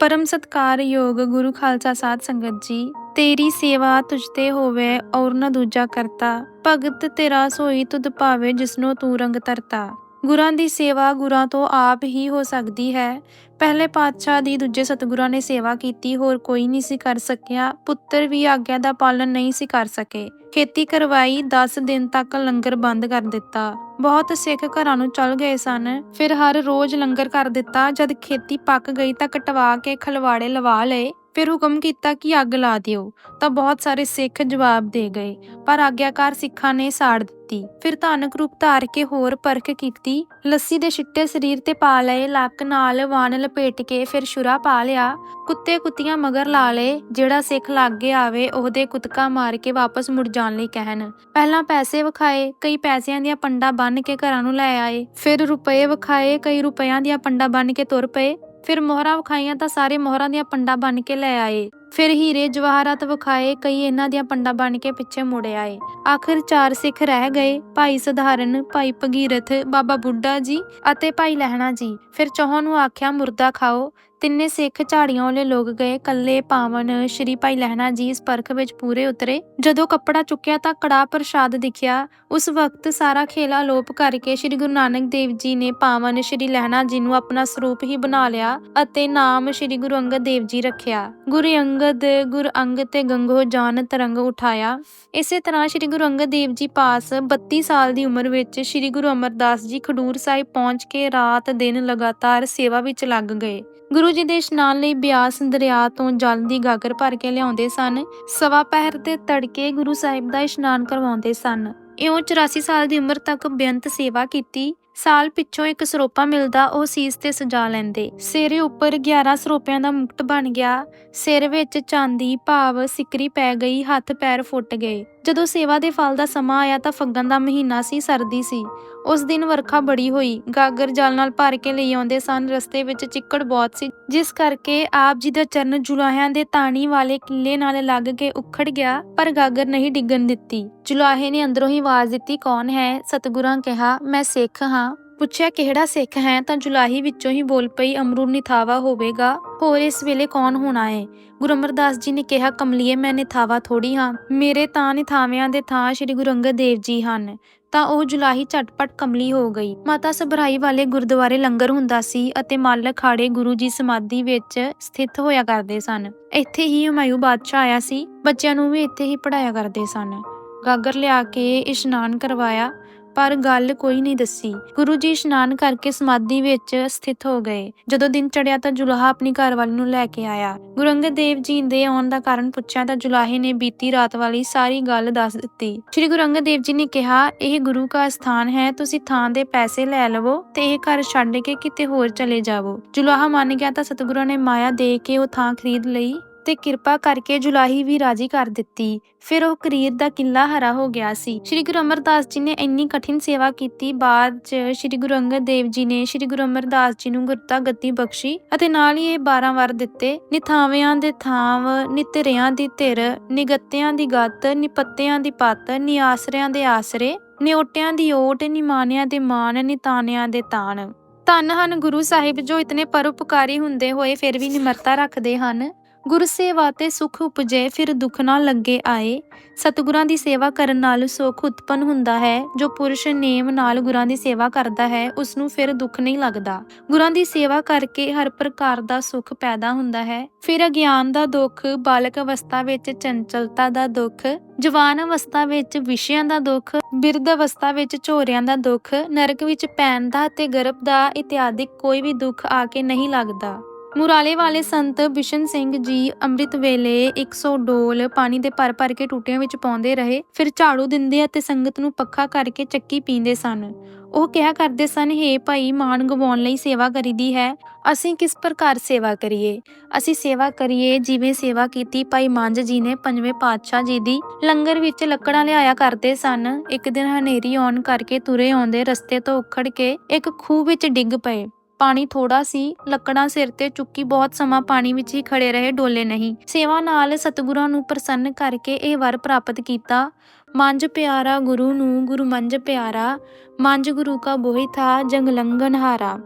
ਪਰਮ ਸਤਕਾਰਯੋਗ ਗੁਰੂ ਖਾਲਸਾ ਸਾਧ ਸੰਗਤ ਜੀ, ਤੇਰੀ ਸੇਵਾ ਤੁਝ ਤੇ ਹੋਵੇ ਔਰ ਨਾ ਦੂਜਾ ਕਰਤਾ, ਭਗਤ ਤੇਰਾ ਸੋਈ ਤੁਧ ਭਾਵੇ ਜਿਸਨੋ ਤੂੰ ਰੰਗ ਤਰਤਾ ਗੁਰਾਂ ਦੀ ਸੇਵਾ ਗੁਰਾਂ ਤੋਂ ਆਪ ਹੀ ਹੋ ਸਕਦੀ ਹੈ। ਪਹਿਲੇ ਪਾਤਸ਼ਾਹ ਦੀ ਦੂਜੇ ਸਤਿਗੁਰਾਂ ਨੇ ਸੇਵਾ ਕੀਤੀ, ਹੋਰ ਕੋਈ ਨਹੀਂ ਸੀ ਕਰ ਸਕਿਆ। ਪੁੱਤਰ ਵੀ ਆਗਿਆ ਦਾ ਪਾਲਣ ਨਹੀਂ ਸੀ ਕਰ ਸਕੇ। ਖੇਤੀ ਕਰਵਾਈ 10 ਦਿਨ ਤੱਕ ਲੰਗਰ ਬੰਦ ਕਰ ਦਿੱਤਾ। ਬਹੁਤ ਸਿੱਖ ਘਰਾਂ ਨੂੰ ਚਲ ਗਏ ਸਨ। ਫਿਰ ਹਰ ਰੋਜ਼ ਲੰਗਰ ਕਰ ਦਿੱਤਾ। ਜਦ ਖੇਤੀ ਪੱਕ ਗਈ ਤਾਂ ਕਟਵਾ ਕੇ ਖਲਵਾੜੇ ਲਵਾ ਲਏ। ਫਿਰ ਹੁਕਮ ਕੀਤਾ ਕਿ ਅੱਗ ਲਾ ਦਿਓ। ਤਾਂ ਬਹੁਤ ਸਾਰੇ ਸਿੱਖ ਜਵਾਬ ਦੇ ਗਏ। ਪਰ ਆਗਿਆਕਾਰ ਸਿੱਖਾਂ ਨੇ ਸਾੜ ਦਿੱਤੀ। ਫਿਰ ਧਾਨਕ ਰੂਪ ਧਾਰ ਕੇ ਹੋਰ ਪਰਖ ਕੀਤੀ। ਲੱਸੀ ਦੇ ਛਿੱਟੇ ਸਰੀਰ ਤੇ ਪਾ ਲਏ, ਲੱਕ ਨਾਲ ਵਾਣ ਲਪੇਟ ਕੇ ਫਿਰ ਸ਼ੁਰਾ ਪਾ ਲਿਆ। ਕੁੱਤੇ ਕੁੱਤੀਆਂ ਮਗਰ ਲਾ ਲਏ, ਜਿਹੜਾ ਸਿੱਖ ਲਾਗੇ ਆਵੇ, ਉਹਦੇ ਕੁੱਤਕਾ ਮਾਰ ਕੇ ਵਾਪਸ ਮੁੜ ਜਾਣ ਲਈ ਕਹਿਣ। ਪਹਿਲਾਂ ਪੈਸੇ ਵਿਖਾਏ, ਕਈ ਪੈਸਿਆਂ ਦੀਆਂ ਪੰਡਾ ਬੰਨ ਕੇ ਘਰਾਂ ਨੂੰ ਲੈ ਆਏ। ਫਿਰ ਰੁਪਏ ਵਿਖਾਏ, ਕਈ ਰੁਪਇਆਂ ਦੀਆਂ ਪੰਡਾ ਬੰਨ ਕੇ ਤੁਰ ਪਏ। ਫਿਰ ਮੋਹਰਾਂ ਵਿਖਾਈਆਂ ਤਾਂ ਸਾਰੇ ਮੋਹਰਾਂ ਦੀਆਂ ਪੰਡਾ ਬੰਨ ਕੇ ਲੈ ਆਏ। ਫਿਰ ਹੀਰੇ ਜਵਾਹਰਾਤ ਵਿਖਾਏ, ਕਈ ਇਹਨਾਂ ਦੀਆਂ ਪੰਡਾਂ ਬਣ ਕੇ ਪਿੱਛੇ ਮੁੜ ਆਏ। ਆਖਿਰ ਚਾਰ ਸਿੱਖ ਰਹਿ ਗਏ, ਭਾਈ ਸਧਾਰਨ, ਭਾਈ ਭਗੀਰਥ, ਬਾਬਾ ਬੁੱਢਾ ਜੀ ਅਤੇ ਭਾਈ ਲਹਿਣਾ ਜੀ। ਫਿਰ ਚੌਹਾਂ ਨੂੰ ਆਖਿਆ, ਮੁਰਦਾ ਖਾਓ। ਤਿੰਨੇ ਸਿੱਖ ਝਾੜੀਆਂ ਵਾਲੇ ਲੋਕ ਗਏ ਕੱਲੇ ਪਾਵਨ ਸ਼੍ਰੀ ਭਾਈ ਲਹਿਣਾ ਜੀ ਇਸ ਪਰਖ ਵਿੱਚ ਪੂਰੇ ਉਤਰੇ। ਜਦੋਂ ਕੱਪੜਾ ਚੁੱਕਿਆ ਤਾਂ ਕੜਾ ਪ੍ਰਸ਼ਾਦ ਦਿਖਿਆ। ਉਸ ਵਕਤ ਸਾਰਾ ਖੇਲਾ ਲੋਪ ਕਰਕੇ ਸ਼੍ਰੀ ਗੁਰੂ ਨਾਨਕ ਦੇਵ ਜੀ ਨੇ ਪਾਵਨ ਸ਼੍ਰੀ ਲਹਿਣਾ ਜੀ ਨੂੰ ਆਪਣਾ ਸਰੂਪ ਹੀ ਬਣਾ ਲਿਆ ਅਤੇ ਨਾਮ ਸ਼੍ਰੀ ਗੁਰੂ ਅੰਗਦ ਦੇਵ ਜੀ ਰੱਖਿਆ। ਗੁਰੂ ਅੰਗਦ ਗੁਰ ਅੰਗ ਤੇ ਗੰਗੋ ਜਾਨ ਤਰੰਗ ਉਠਾਇਆ। ਇਸੇ ਤਰ੍ਹਾਂ ਸ਼੍ਰੀ ਗੁਰੂ ਅੰਗਦ ਦੇਵ ਜੀ ਪਾਸ 32 ਸਾਲ ਦੀ ਉਮਰ ਵਿੱਚ ਸ਼੍ਰੀ ਗੁਰੂ ਅਮਰਦਾਸ ਜੀ ਖਡੂਰ ਸਾਹਿਬ ਪਹੁੰਚ ਕੇ ਰਾਤ ਦਿਨ ਲਗਾਤਾਰ ਸੇਵਾ ਵਿੱਚ ਲੱਗ ਗਏ। ਗੁਰੂ ਜੀ ਦੇ ਇਸ਼ਨਾਨ ਲਈ ਬਿਆਸ ਦਰਿਆ ਤੋਂ ਜਲ ਦੀ ਗਾਗਰ ਭਰ ਕੇ ਲਿਆਉਂਦੇ ਸਨ। ਸਵਾ ਪਹਿਰ ਤੇ ਤੜਕੇ ਗੁਰੂ ਸਾਹਿਬ ਦਾ ਇਸ਼ਨਾਨ ਕਰਵਾਉਂਦੇ ਸਨ। ਇਉਂ 84 ਸਾਲ ਦੀ ਉਮਰ ਤੱਕ ਬੇਅੰਤ ਸੇਵਾ ਕੀਤੀ। ਸਾਲ ਪਿੱਛੋਂ ਇੱਕ ਸਰੋਪਾ ਮਿਲਦਾ, ਉਹ ਸੀਸ ਤੇ ਸਜਾ ਲੈਂਦੇ। ਸਿਰ ਉੱਪਰ 11 ਸਰੋਪਿਆਂ ਦਾ ਮੁਕਟ ਬਣ ਗਿਆ। ਸਿਰ ਵਿੱਚ ਚਾਂਦੀ, ਭਾਵ ਸਿਕਰੀ ਪੈ ਗਈ, ਹੱਥ ਪੈਰ ਫੁੱਟ ਗਏ। ਜਦੋਂ ਸੇਵਾ ਦੇ ਫਲ ਦਾ ਸਮਾਂ ਆਇਆ ਤਾਂ ਫੱਗਣ ਦਾ ਮਹੀਨਾ ਸੀ, ਸਰਦੀ ਸੀ। ਉਸ ਦਿਨ ਵਰਖਾ ਬੜੀ ਹੋਈ। ਗਾਗਰ ਜਲ ਨਾਲ ਭਰ ਕੇ ਲਈ ਆਉਂਦੇ ਸਨ। ਰਸਤੇ ਵਿੱਚ ਚਿੱਕੜ ਬਹੁਤ ਸੀ, ਜਿਸ ਕਰਕੇ ਆਪ ਜੀ ਦਾ ਚਰਨ ਜੁਲਾਹਿਆਂ ਦੇ ਤਾਣੀ ਵਾਲੇ ਕਿੱਲੇ ਨਾਲ ਲੱਗ ਕੇ ਉਖੜ ਗਿਆ, ਪਰ ਗਾਗਰ ਨਹੀਂ ਡਿੱਗਣ ਦਿੱਤੀ। ਜੁਲਾਹੇ ਨੇ ਅੰਦਰੋਂ ਹੀ ਆਵਾਜ਼ ਦਿੱਤੀ, ਕੌਣ ਹੈ? ਸਤਿਗੁਰਾਂ ਕਿਹਾ, ਮੈਂ ਸਿੱਖ ਹਾਂ। ਪੁੱਛਿਆ ਕਿਹੜਾ ਸਿੱਖ ਹੈ ਤਾਂ ਜੁਲਾਹੀ ਵਿੱਚੋਂ ਹੀ ਬੋਲ ਪਈ ਅਮਰੂ ਨਿਥਾਵਾ ਹੋਵੇਗਾ। ਹੋਰ ਇਸ ਵੇਲੇ ਕੌਣ ਹੋਣਾ ਏ? ਗੁਰੂ ਅਮਰਦਾਸ ਜੀ ਨੇ ਕਿਹਾ, ਕਮਲੀਏ, ਮੈਂ ਨਿਥਾਵਾ ਥੋੜੀ ਹਾਂ। ਮੇਰੇ ਤਾਂ ਨਿਥਾਵਿਆਂ ਦੇ ਥਾਂ ਸ੍ਰੀ ਗੁਰੂ ਅੰਗਦ ਦੇਵ ਜੀ ਹਨ। ਤਾਂ ਉਹ ਜੁਲਾਹੀ ਝਟਪਟ ਕਮਲੀ ਹੋ ਗਈ। ਮਾਤਾ ਸਭਰਾਈ ਵਾਲੇ ਗੁਰਦੁਆਰੇ ਲੰਗਰ ਹੁੰਦਾ ਸੀ ਅਤੇ ਮਾਲਕ ਖਾੜੇ ਗੁਰੂ ਜੀ ਸਮਾਧੀ ਵਿੱਚ ਸਥਿਤ ਹੋਇਆ ਕਰਦੇ ਸਨ। ਇੱਥੇ ਹੀ ਹੁਮਾਯੂ ਬਾਦਸ਼ਾਹ ਆਇਆ ਸੀ। ਬੱਚਿਆਂ ਨੂੰ ਵੀ ਇੱਥੇ ਹੀ ਪੜਾਇਆ ਕਰਦੇ ਸਨ। ਗਾਗਰ ਲਿਆ ਕੇ ਇਸ਼ਨਾਨ ਕਰਵਾਇਆ। ਪਰ ਗੱਲ ਕੋਈ ਨਹੀਂ ਦੱਸੀ। ਗੁਰੂ ਜੀ ਇਸ਼ਨਾਨ ਕਰਕੇ ਸਮਾਧੀ ਵਿੱਚ ਸਥਿਤ ਹੋ ਗਏ। ਜਦੋਂ ਦਿਨ ਚੜਿਆ ਤਾਂ ਜੁਲਾਹਾ ਆਪਣੀ ਘਰਵਾਲੀ ਨੂੰ ਲੈ ਕੇ ਆਇਆ। ਗੁਰੂ ਅੰਗਦ ਦੇਵ ਜੀ ਦੇ ਆਉਣ ਦਾ ਕਾਰਨ ਪੁੱਛਿਆ ਤਾਂ ਜੁਲਾਹੇ ਨੇ ਬੀਤੀ ਰਾਤ ਵਾਲੀ ਸਾਰੀ ਗੱਲ ਦੱਸ ਦਿੱਤੀ। ਸ੍ਰੀ ਗੁਰੂ ਅੰਗਦ ਦੇਵ ਜੀ ਨੇ ਕਿਹਾ, ਇਹ ਗੁਰੂ ਦਾ ਸਥਾਨ ਹੈ, ਤੁਸੀਂ ਥਾਂ ਦੇ ਪੈਸੇ ਲੈ ਲਵੋ ਤੇ ਇਹ ਘਰ ਛੱਡ ਕੇ ਕਿਤੇ ਹੋਰ ਚਲੇ ਜਾਵੋ। ਜੁਲਾਹਾ ਮੰਨ ਗਿਆ ਤਾਂ ਸਤਿਗੁਰਾਂ ਨੇ ਮਾਇਆ ਦੇ ਕੇ ਉਹ ਥਾਂ ਖਰੀਦ ਲਈ। ਤੇ ਕਿਰਪਾ ਕਰਕੇ ਜੁਲਾਹੀ ਵੀ ਰਾਜੀ ਕਰ ਦਿੱਤੀ। ਫਿਰ ਉਹ ਕਰੀਰ ਦਾ ਕਿਲਾ ਹਰਾ ਹੋ ਗਿਆ ਸੀ। ਸ੍ਰੀ ਗੁਰੂ ਅਮਰਦਾਸ ਜੀ ਨੇ ਇੰਨੀ ਕਠਿਨ ਸੇਵਾ ਕੀਤੀ, ਬਾਅਦ ਚ ਸ੍ਰੀ ਗੁਰੂ ਅੰਗਦ ਦੇਵ ਜੀ ਨੇ ਸ੍ਰੀ ਗੁਰੂ ਅਮਰਦਾਸ ਜੀ ਨੂੰ ਗੁਰਤਾ ਗੱਦੀ ਬਖਸ਼ੀ ਅਤੇ ਨਾਲ ਹੀ ਇਹ 12 ਵਰ ਦਿੱਤੇ, ਨਿਥਾਵਿਆਂ ਦੇ ਥਾਂਵ, ਨਿਤਰਿਆਂ ਦੀ ਧਿਰ, ਨਿਗੱਤਿਆਂ ਦੀ ਗੱਤ, ਨਿਪੱਤਿਆਂ ਦੀ ਪੱਤ, ਨਿਆਸਰਿਆਂ ਦੇ ਆਸਰੇ ਨਿਓਟਿਆਂ ਦੀ ਓਟ ਨਿਮਾਨਿਆਂ ਦੇ ਮਾਨ ਨਿਤਾਨਿਆਂ ਦੇ ਤਾਨ ਧੰਨ ਹਨ ਗੁਰੂ ਸਾਹਿਬ ਜੋ ਇਤਨੇ ਪਰਉਪਕਾਰੀ ਹੁੰਦੇ ਹੋਏ ਫਿਰ ਵੀ ਨਿਮਰਤਾ ਰੱਖਦੇ ਹਨ। ਗੁਰ ਸੇਵਾ ਤੇ ਸੁਖ ਉਪਜੇ, ਫਿਰ ਦੁੱਖ ਨਾ ਲੱਗੇ ਆਏ। ਸਤਿਗੁਰਾਂ ਦੀ ਸੇਵਾ ਕਰਨ ਨਾਲ ਸੁਖ ਉਤਪਨ ਹੁੰਦਾ ਹੈ। ਜੋ ਪੁਰਸ਼ ਨੇਮ ਨਾਲ ਗੁਰਾਂ ਦੀ ਸੇਵਾ ਕਰਦਾ ਹੈ ਉਸ ਨੂੰ ਫਿਰ ਦੁੱਖ ਨਹੀਂ ਲੱਗਦਾ। ਗੁਰਾਂ ਦੀ ਸੇਵਾ ਕਰਕੇ ਹਰ ਪ੍ਰਕਾਰ ਦਾ ਸੁਖ ਪੈਦਾ ਹੁੰਦਾ ਹੈ। ਫਿਰ ਅਗਿਆਨ ਦਾ ਦੁੱਖ, ਬਾਲਕ ਅਵਸਥਾ ਵਿੱਚ ਚੰਚਲਤਾ ਦਾ ਦੁੱਖ, ਜਵਾਨ ਅਵਸਥਾ ਵਿੱਚ ਵਿਸ਼ਿਆਂ ਦਾ ਦੁੱਖ, ਬਿਰਧ ਅਵਸਥਾ ਵਿੱਚ ਝੋਰਿਆਂ ਦਾ ਦੁੱਖ, ਨਰਕ ਵਿੱਚ ਪੈਣ ਦਾ ਤੇ ਗਰਭ ਦਾ ਇਤਿਆਦਿਕ ਕੋਈ ਵੀ ਦੁੱਖ ਆ ਕੇ ਨਹੀਂ ਲੱਗਦਾ। ਮੁਰਾਲੇ ਵਾਲੇ ਸੰਤ ਬਿਸ਼ਨ ਸਿੰਘ ਜੀ ਅੰਮ੍ਰਿਤ ਵੇਲੇ 100 ਡੋਲ ਪਾਣੀ ਦੇ ਭਰ ਭਰ ਕੇ ਟੂਟੀਆਂ ਵਿੱਚ ਪਾਉਂਦੇ ਰਹੇ, ਫਿਰ ਝਾੜੂ ਦਿੰਦੇ ਅਤੇ ਸੰਗਤ ਨੂੰ ਪੱਖਾ ਕਰਕੇ ਚੱਕੀ ਪੀਂਦੇ ਸਨ। ਉਹ ਕਿਹਾ ਕਰਦੇ ਸਨ, ਹੇ ਭਾਈ ਮਾਨ ਗਵਾਉਣ ਲਈ ਸੇਵਾ ਕਰੀਦੀ ਹੈ। ਅਸੀਂ ਕਿਸ ਪ੍ਰਕਾਰ ਸੇਵਾ ਕਰੀਏ? ਅਸੀਂ ਸੇਵਾ ਕਰੀਏ ਜਿਵੇਂ ਸੇਵਾ ਕੀਤੀ ਭਾਈ ਮੰਝ ਜੀ ਨੇ ਪੰਜਵੇਂ ਪਾਤਸ਼ਾਹ ਜੀ ਦੀ। ਲੰਗਰ ਵਿੱਚ ਲੱਕੜਾਂ ਲਿਆਇਆ ਕਰਦੇ ਸਨ। ਇੱਕ ਦਿਨ ਹਨੇਰੀ ਆਉਣ ਕਰਕੇ ਤੁਰੇ ਆਉਂਦੇ ਰਸਤੇ ਤੋਂ ਉਖੜ ਕੇ ਇੱਕ ਖੂਹ ਵਿੱਚ ਡਿੱਗ ਪਏ। ਪਾਣੀ ਥੋੜਾ ਸੀ, ਲੱਕੜਾਂ ਸਿਰ ਤੇ ਚੁੱਕੀ ਬਹੁਤ ਸਮਾਂ ਪਾਣੀ ਵਿੱਚ ਹੀ ਖੜੇ ਰਹੇ ਡੋਲੇ ਨਹੀਂ। ਸੇਵਾ ਨਾਲ ਸਤਿਗੁਰਾਂ ਨੂੰ ਪ੍ਰਸੰਨ ਕਰਕੇ ਇਹ ਵਰ ਪ੍ਰਾਪਤ ਕੀਤਾ। ਮੰਜ ਪਿਆਰਾ ਗੁਰੂ ਨੂੰ ਗੁਰੂ ਮੰਜ ਪਿਆਰਾ ਮੰਜ ਗੁਰੂ ਕਾ ਬੋਹਿ ਥਾ ਜੰਗ ਲੰਗਨ ਹਾਰਾ।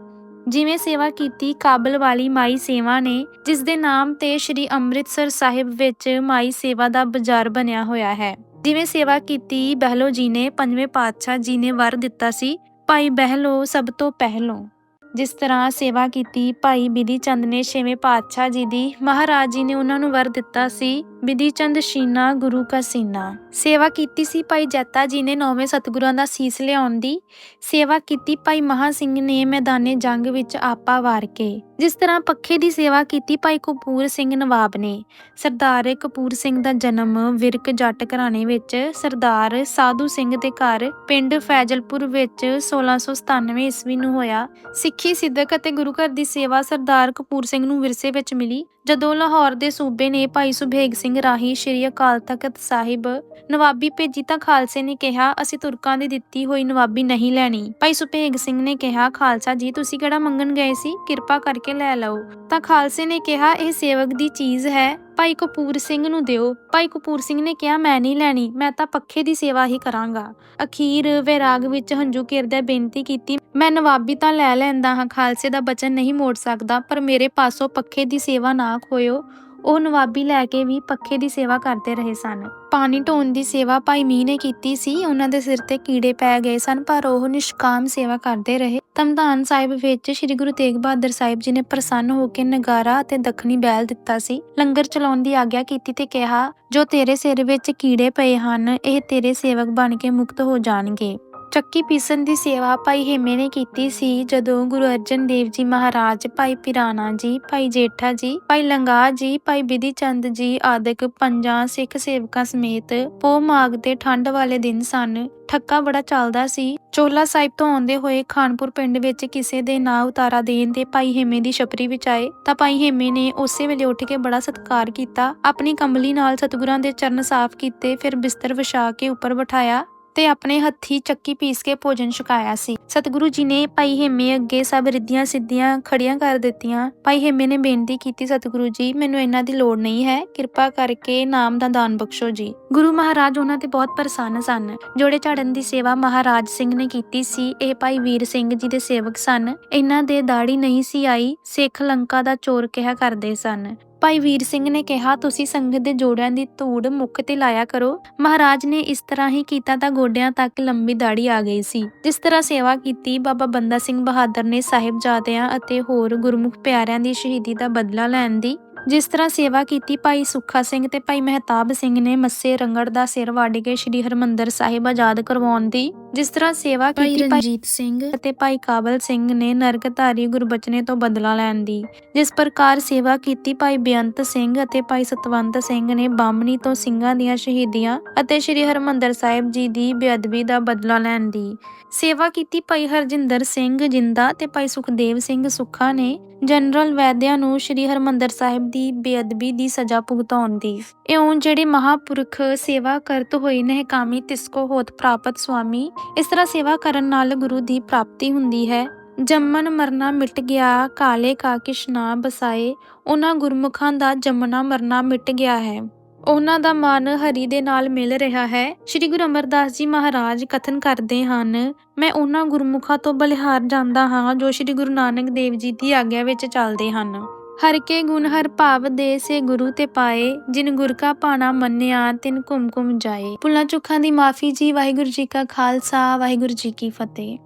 ਜਿਵੇਂ ਸੇਵਾ ਕੀਤੀ ਕਾਬਲ ਵਾਲੀ ਮਾਈ ਸੇਵਾ ਨੇ, ਜਿਸ ਦੇ ਨਾਮ ਤੇ ਸ੍ਰੀ ਅੰਮ੍ਰਿਤਸਰ ਸਾਹਿਬ ਵਿੱਚ ਮਾਈ ਸੇਵਾ ਦਾ ਬਾਜ਼ਾਰ ਬਣਿਆ ਹੋਇਆ ਹੈ। ਜਿਵੇਂ ਸੇਵਾ ਕੀਤੀ ਬਹਿਲੋ ਜੀ ਨੇ ਪੰਜਵੇਂ ਪਾਤਸ਼ਾਹ ਜੀ ਨੇ ਵਰ ਦਿੱਤਾ ਸੀ, ਭਾਈ ਬਹਿਲੋ ਸਭ ਤੋਂ ਪਹਿਲੋਂ। ਜਿਸ ਤਰ੍ਹਾਂ ਸੇਵਾ ਕੀਤੀ, ਭਾਈ ਬਿਧੀ ਚੰਦ ਨੇ ਛੇਵੇਂ ਪਾਤਸ਼ਾਹ ਜੀ ਦੀ, ਮਹਾਰਾਜ ਜੀ ਨੇ ਉਹਨਾਂ ਨੂੰ ਵਰ ਦਿੱਤਾ ਸੀ। ਬਿਧੀ ਚੰਦ ਸ਼ੀਨਾ, ਗੁਰੂ ਕਾ ਸੀਨਾ। ਸੇਵਾ ਕੀਤੀ ਸੀ ਭਾਈ ਜੱਤਾ ਜੀ ਨੇ ਨੌਵੇਂ ਸਤਿਗੁਰਾਂ ਦਾ ਸੀਸ ਲਿਆਉਣ ਦੀ। ਸੇਵਾ ਕੀਤੀ ਭਾਈ ਮਹਾ ਸਿੰਘ ਨੇ ਮੈਦਾਨੇ ਜੰਗ ਵਿੱਚ ਆਪਾ ਵਾਰ ਕੇ। ਜਿਸ ਤਰ੍ਹਾਂ ਪੱਖੇ ਦੀ ਸੇਵਾ ਕੀਤੀ ਭਾਈ ਕਪੂਰ ਸਿੰਘ ਨਵਾਬ ਨੇ। ਸਰਦਾਰ ਕਪੂਰ ਸਿੰਘ ਦਾ ਜਨਮ ਵਿਰਕ ਜੱਟ ਘਰਾਣੇ ਵਿੱਚ ਸਰਦਾਰ ਸਾਧੂ ਸਿੰਘ ਦੇ ਘਰ ਪਿੰਡ ਫੈਜ਼ਲਪੁਰ ਵਿੱਚ 1697 ਈਸਵੀ ਨੂੰ ਹੋਇਆ। ਸਿੱਖੀ ਸਿੱਧਕ ਅਤੇ ਗੁਰੂ ਘਰ ਦੀ ਸੇਵਾ ਸਰਦਾਰ ਕਪੂਰ ਸਿੰਘ ਨੂੰ ਵਿਰਸੇ ਵਿੱਚ ਮਿਲੀ। ਜਦੋਂ ਲਾਹੌਰ ਦੇ ਸੂਬੇ ਨੇ ਭਾਈ ਸੁਭੇਗ ਸਿੰਘ ਰਾਹੀ ਸ਼੍ਰੀ ਅਕਾਲ ਤਖਤ ਸਾਹਿਬ ਨਵਾਬੀ ਭੇਜੀ ਤਾਂ ਖਾਲਸੇ ਨੇ ਕਿਹਾ, ਅਸੀਂ ਤੁਰਕਾਂ ਦੀ ਦਿੱਤੀ ਹੋਈ ਨਵਾਬੀ ਨਹੀਂ ਲੈਣੀ। ਭਾਈ ਸੁਭੇਗ ਸਿੰਘ ਨੇ ਕਿਹਾ, ਖਾਲਸਾ ਜੀ, ਤੁਸੀਂ ਕਿਹੜਾ ਮੰਗਣ ਗਏ ਸੀ? ਕਿਰਪਾ ਕਰਕੇ ਲੈ ਲਓ। ਤਾਂ ਖਾਲਸੇ ਨੇ ਕਿਹਾ, ਇਹ ਸੇਵਕ ਦੀ ਚੀਜ਼ ਹੈ। ਭਾਈ ਕਪੂਰ ਸਿੰਘ ਨੂੰ ਦਿਓ। ਭਾਈ ਕਪੂਰ ਸਿੰਘ ਨੇ ਕਿਹਾ, ਮੈਂ ਨਹੀਂ ਲੈਣੀ, ਮੈਂ ਤਾਂ ਪੱਖੇ ਦੀ ਸੇਵਾ ਹੀ ਕਰਾਂਗਾ। ਅਖੀਰ ਵੈਰਾਗ ਵਿੱਚ ਹੰਝੂ ਕਿਰਦਿਆਂ ਬੇਨਤੀ ਕੀਤੀ, ਮੈਂ ਨਵਾਬੀ ਤਾਂ ਲੈ ਲੈਂਦਾ ਹਾਂ, ਖਾਲਸੇ ਦਾ ਬਚਨ ਨਹੀਂ ਮੋੜ ਸਕਦਾ, ਪਰ ਮੇਰੇ ਪਾਸੋਂ ਪੱਖੇ ਦੀ ਸੇਵਾ ਨਾ ਖੋਇਓ। ਉਹ ਨਵਾਬੀ ਲੈ ਕੇ ਵੀ ਪੱਖੇ ਦੀ ਸੇਵਾ ਕਰਦੇ ਰਹੇ ਸਨ। ਪਾਣੀ ਢੋਣ ਦੀ ਸੇਵਾ ਭਾਈ ਮੀਂਹ ਨੇ ਕੀਤੀ ਸੀ, ਉਹਨਾਂ ਦੇ ਸਿਰ ਤੇ ਕੀੜੇ ਪੈ ਗਏ ਸਨ, ਪਰ ਉਹ ਨਿਸ਼ਕਾਮ ਸੇਵਾ ਕਰਦੇ ਰਹੇ। ਤਮਦਾਨ ਸਾਹਿਬ ਵਿੱਚ ਸ੍ਰੀ ਗੁਰੂ ਤੇਗ ਬਹਾਦਰ ਸਾਹਿਬ ਜੀ ਨੇ ਪ੍ਰਸੰਨ ਹੋ ਕੇ ਨਗਾਰਾ ਅਤੇ ਦੱਖਣੀ ਬੈਲ ਦਿੱਤਾ ਸੀ। ਲੰਗਰ ਚਲਾਉਣ ਦੀ ਆਗਿਆ ਕੀਤੀ ਤੇ ਕਿਹਾ, ਜੋ ਤੇਰੇ ਸਿਰ ਵਿੱਚ ਕੀੜੇ ਪਏ ਹਨ, ਇਹ ਤੇਰੇ ਸੇਵਕ ਬਣ ਕੇ ਮੁਕਤ ਹੋ ਜਾਣਗੇ। ਚੱਕੀ ਪੀਸਣ ਦੀ ਸੇਵਾ ਭਾਈ ਹੇਮੇ ਨੇ ਕੀਤੀ ਸੀ, ਜਦੋਂ ਗੁਰੂ ਅਰਜਨ ਦੇਵ ਜੀ ਮਹਾਰਾਜ, ਭਾਈ ਪਿਰਾਣਾ ਜੀ, ਭਾਈ ਜੇਠਾ ਜੀ, ਭਾਈ ਲੰਗਾ ਜੀ, ਭਾਈ ਬਿਧੀ ਚੰਦ ਜੀ ਆਦਿਕ ਪੰਜਾਂ ਸਿੱਖ ਸੇਵਕਾਂ ਸਮੇਤ ਪੋ ਮਾਗ ਤੇ ਠੰਡ ਵਾਲੇ ਦਿਨ ਸਨ। ਠੱਕਾ ਬੜਾ ਚੱਲਦਾ ਸੀ। ਚੋਲਾ ਸਾਹਿਬ ਤੋਂ ਆਉਂਦੇ ਹੋਏ ਖਾਨਪੁਰ ਪਿੰਡ ਵਿੱਚ ਕਿਸੇ ਦੇ ਨਾਂ ਉਤਾਰਾ ਦੇਣ ਤੇ ਭਾਈ ਹੇਮੇ ਦੀ ਛਪਰੀ ਵਿੱਚ ਆਏ, ਤਾਂ ਭਾਈ ਹੇਮੇ ਨੇ ਉਸੇ ਵੇਲੇ ਉੱਠ ਕੇ ਬੜਾ ਸਤਿਕਾਰ ਕੀਤਾ, ਆਪਣੀ ਕੰਬਲੀ ਨਾਲ ਸਤਿਗੁਰਾਂ ਦੇ ਚਰਨ ਸਾਫ਼ ਕੀਤੇ, ਫਿਰ ਬਿਸਤਰ ਵਿਛਾ ਕੇ ਉੱਪਰ ਬਿਠਾਇਆ। ਤੇ ਆਪਣੇ ਹੱਥੀ ਚੱਕੀ ਪੀਸ ਕੇ ਭੋਜਨ ਛਕਾਇਆ ਸੀ। ਸਤਿਗੁਰੂ ਜੀ ਨੇ ਭਾਈ ਹੇਮੇ ਅੱਗੇ ਸਭ ਰਿੱਧੀਆਂ ਸਿੱਧੀਆਂ ਖੜੀਆਂ ਕਰ ਦਿੱਤੀਆਂ। ਭਾਈ ਹੇਮੇ ਨੇ ਬੇਨਤੀ ਕੀਤੀ, ਸਤਿਗੁਰੂ ਜੀ, ਮੈਨੂੰ ਇਹਨਾਂ ਦੀ ਲੋੜ ਨਹੀਂ ਹੈ। ਕਿਰਪਾ ਕਰਕੇ ਨਾਮ ਦਾ ਦਾਨ ਬਖਸ਼ੋ ਜੀ। ਗੁਰੂ ਮਹਾਰਾਜ ਉਹਨਾਂ ਤੇ ਬਹੁਤ ਪ੍ਰਸੰਨ ਸਨ। ਜੋੜੇ ਝਾੜਨ ਦੀ ਸੇਵਾ ਮਹਾਰਾਜ ਸਿੰਘ ਨੇ ਕੀਤੀ ਸੀ। ਇਹ ਭਾਈ ਵੀਰ ਸਿੰਘ ਜੀ ਦੇ ਸੇਵਕ ਸਨ। ਇਹਨਾਂ ਦੇ ਦਾੜੀ ਨਹੀਂ ਸੀ ਆਈ। ਸਿੱਖ ਲੰਕਾ ਦਾ ਚੋਰ ਕਿਹਾ ਕਰਦੇ ਸਨ। ਭਾਈ ਵੀਰ ਸਿੰਘ ਨੇ ਕਿਹਾ, ਤੁਸੀਂ ਸੰਗਤ ਦੇ ਜੋੜਿਆਂ ਦੀ ਧੂੜ ਮੁੱਖ ਤੇ ਲਾਇਆ ਕਰੋ। ਮਹਾਰਾਜ ਨੇ ਇਸ ਤਰ੍ਹਾਂ ਹੀ ਕੀਤਾ ਤਾਂ ਗੋਡਿਆਂ ਤੱਕ ਲੰਬੀ ਦਾੜੀ ਆ ਗਈ ਸੀ। ਜਿਸ ਤਰ੍ਹਾਂ ਸੇਵਾ ਕੀਤੀ, ਬਾਬਾ ਬੰਦਾ ਸਿੰਘ ਬਹਾਦਰ ਨੇ ਸਾਹਿਬਜ਼ਾਦਿਆਂ ਅਤੇ ਹੋਰ ਗੁਰਮੁਖ ਪਿਆਰਿਆਂ ਦੀ ਸ਼ਹੀਦੀ ਦਾ ਬਦਲਾ ਲੈਣ ਦੀ। ਜਿਸ ਤਰ੍ਹਾਂ ਸੇਵਾ ਕੀਤੀ, ਭਾਈ ਸੁੱਖਾ ਸਿੰਘ ਤੇ ਭਾਈ ਮਹਿਤਾਬ ਸਿੰਘ ਨੇ ਮੱਸੇ ਰੰਗੜ ਦਾ ਸਿਰ ਵੱਢ ਕੇ ਸ੍ਰੀ ਹਰਮੰਦਰ ਸਾਹਿਬ ਆਜ਼ਾਦ ਕਰਵਾਉਣ ਦੀ ਜਿਸ ਤਰ੍ਹਾਂ ਸੇਵਾ ਕੀਤੀ ਭਾਈ ਰਣਜੀਤ ਸਿੰਘ ਅਤੇ ਭਾਈ ਕਾਬਲ ਸਿੰਘ ਨੇ ਨਰਕਧਾਰੀ ਗੁਰਬਚਨੇ ਤੋਂ ਬਦਲਾ ਲੈਣ ਦੀ। ਜਿਸ ਪ੍ਰਕਾਰ ਸੇਵਾ ਕੀਤੀ ਭਾਈ ਬੇਅੰਤ ਸਿੰਘ ਅਤੇ ਭਾਈ ਸਤਵੰਤ ਸਿੰਘ ਨੇ ਬਾਮਣੀ ਤੋਂ ਸਿੰਘਾਂ ਦੀਆਂ ਸ਼ਹੀਦੀਆਂ ਅਤੇ ਸ੍ਰੀ ਹਰਮੰਦਰ ਸਾਹਿਬ ਜੀ ਦੀ ਬੇਅਦਬੀ ਦਾ ਬਦਲਾ ਲੈਣ ਦੀ। ਸੇਵਾ ਕੀਤੀ ਭਾਈ ਹਰਜਿੰਦਰ ਸਿੰਘ ਜਿੰਦਾ ਤੇ ਭਾਈ ਸੁਖਦੇਵ ਸਿੰਘ ਸੁੱਖਾ ਨੇ ਜਨਰਲ ਵੈਦਿਆ ਨੂੰ ਸ੍ਰੀ ਹਰਮੰਦਰ ਸਾਹਿਬ ਦੀ ਬੇਅਦਬੀ ਦੀ ਸਜ਼ਾ ਭੁਗਤਾਉਣ ਦੀ। ਇਉਂ ਜਿਹੜੇ ਮਹਾਪੁਰਖ ਸੇਵਾ ਕਰਤ ਹੋਏ ਨੇ ਕਾਮੀ ਤਿਸਕੋ ਹੋਤ ਪ੍ਰਾਪਤ ਸੁਆਮੀ ਇਸ ਤਰ੍ਹਾਂ ਸੇਵਾ ਕਰਨ ਨਾਲ ਗੁਰੂ ਦੀ ਪ੍ਰਾਪਤੀ ਹੁੰਦੀ ਹੈ। ਜੰਮਨ ਮਰਨਾ ਮਿਟ ਗਿਆ, ਕਾਲੇ ਕਾ ਕਿਸ਼ਨਾ ਬਸਾਏ, ਉਹਨਾਂ ਗੁਰਮੁਖਾਂ ਦਾ ਜੰਮਣਾ, ਮਰਨਾ ਮਿਟ ਗਿਆ ਹੈ। ਉਹਨਾਂ ਦਾ ਮਨ ਹਰੀ ਦੇ ਨਾਲ ਮਿਲ ਰਿਹਾ ਹੈ। ਸ੍ਰੀ ਗੁਰੂ ਅਮਰਦਾਸ ਜੀ ਮਹਾਰਾਜ ਕਥਨ ਕਰਦੇ ਹਨ, ਮੈਂ ਉਹਨਾਂ ਗੁਰਮੁਖਾਂ ਤੋਂ ਬਲਿਹਾਰ ਜਾਂਦਾ ਹਾਂ ਜੋ ਸ੍ਰੀ ਗੁਰੂ ਨਾਨਕ ਦੇਵ ਜੀ ਦੀ ਆਗਿਆ ਵਿੱਚ ਚੱਲਦੇ ਹਨ। ਹਰ ਕੇ ਗੁਣ ਹਰ ਭਾਵ ਦੇ ਸੇ ਗੁਰੂ ਤੇ ਪਾਏ, ਜਿਨ ਗੁਰ ਕਾ ਪਾਣਾ ਮੰਨਿਆ, ਤਿਨ ਘੁੰਮ ਘੁੰਮ ਜਾਏ। ਭੁੱਲਾਂ ਚੁੱਕਾਂ ਦੀ ਮਾਫੀ ਜੀ, ਵਾਹਿਗੁਰੂ ਜੀ ਕਾ ਖਾਲਸਾ, ਵਾਹਿਗੁਰੂ ਜੀ ਕੀ ਫਤਿਹ।